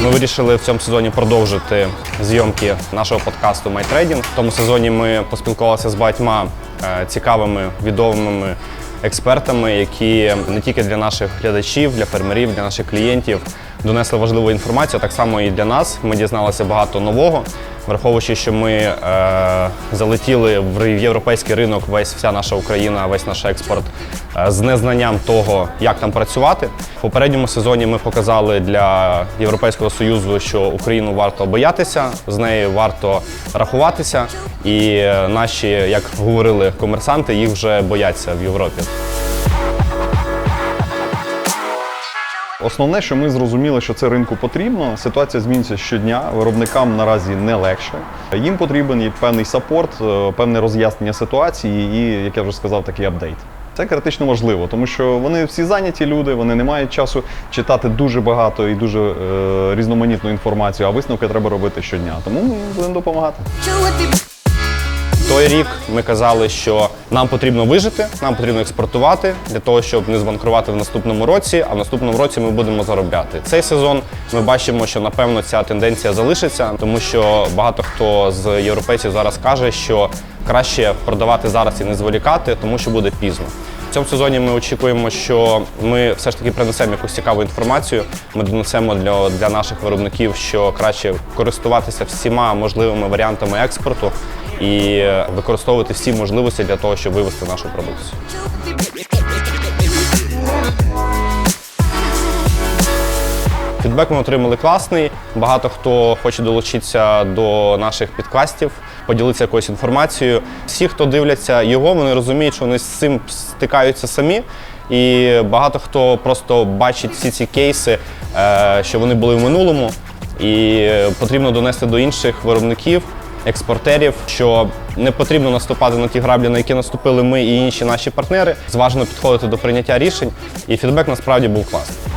Ми вирішили в цьому сезоні продовжити зйомки нашого подкасту MyTrading. В тому сезоні ми поспілкувалися з багатьма е, цікавими відомими експертами, які не тільки для наших глядачів, для фермерів, для наших клієнтів донесли важливу інформацію. Так само і для нас. Ми дізналися багато нового, враховуючи, що ми е, залетіли в європейський ринок, весь вся наша Україна, весь наш експорт е, з незнанням того, як там працювати. В попередньому сезоні ми показали для Європейського союзу, що Україну варто боятися, з нею варто рахуватися, і е, наші, як говорили комерсанти, їх вже бояться в Європі. Основне, що ми зрозуміли, що це ринку потрібно. Ситуація змінюється щодня. Виробникам наразі не легше. Їм потрібен і певний сапорт, е, певне роз'яснення ситуації і, як я вже сказав, такий апдейт. Це критично важливо, тому що вони всі зайняті люди, вони не мають часу читати дуже багато і дуже е, різноманітну інформацію, а висновки треба робити щодня. Тому ми будемо допомагати. Той рік ми казали, що нам потрібно вижити, нам потрібно експортувати для того, щоб не збанкрувати в наступному році, а в наступному році ми будемо заробляти. Цей сезон ми бачимо, що напевно ця тенденція залишиться, тому що багато хто з європейців зараз каже, що краще продавати зараз і не зволікати, тому що буде пізно. В цьому сезоні ми очікуємо, що ми все ж таки принесемо якусь цікаву інформацію. Ми донесемо для, для наших виробників, що краще користуватися всіма можливими варіантами експорту і використовувати всі можливості для того, щоб вивести нашу продукцію. Фідбек ми отримали класний. Багато хто хоче долучитися до наших підкастів, поділитися якоюсь інформацією. Всі, хто дивляться його, вони розуміють, що вони з цим стикаються самі. І багато хто просто бачить всі ці кейси, е, що вони були в минулому, і потрібно донести до інших виробників, експортерів, що не потрібно наступати на ті граблі, на які наступили ми і інші наші партнери, зважено підходити до прийняття рішень. І фідбек насправді був класний.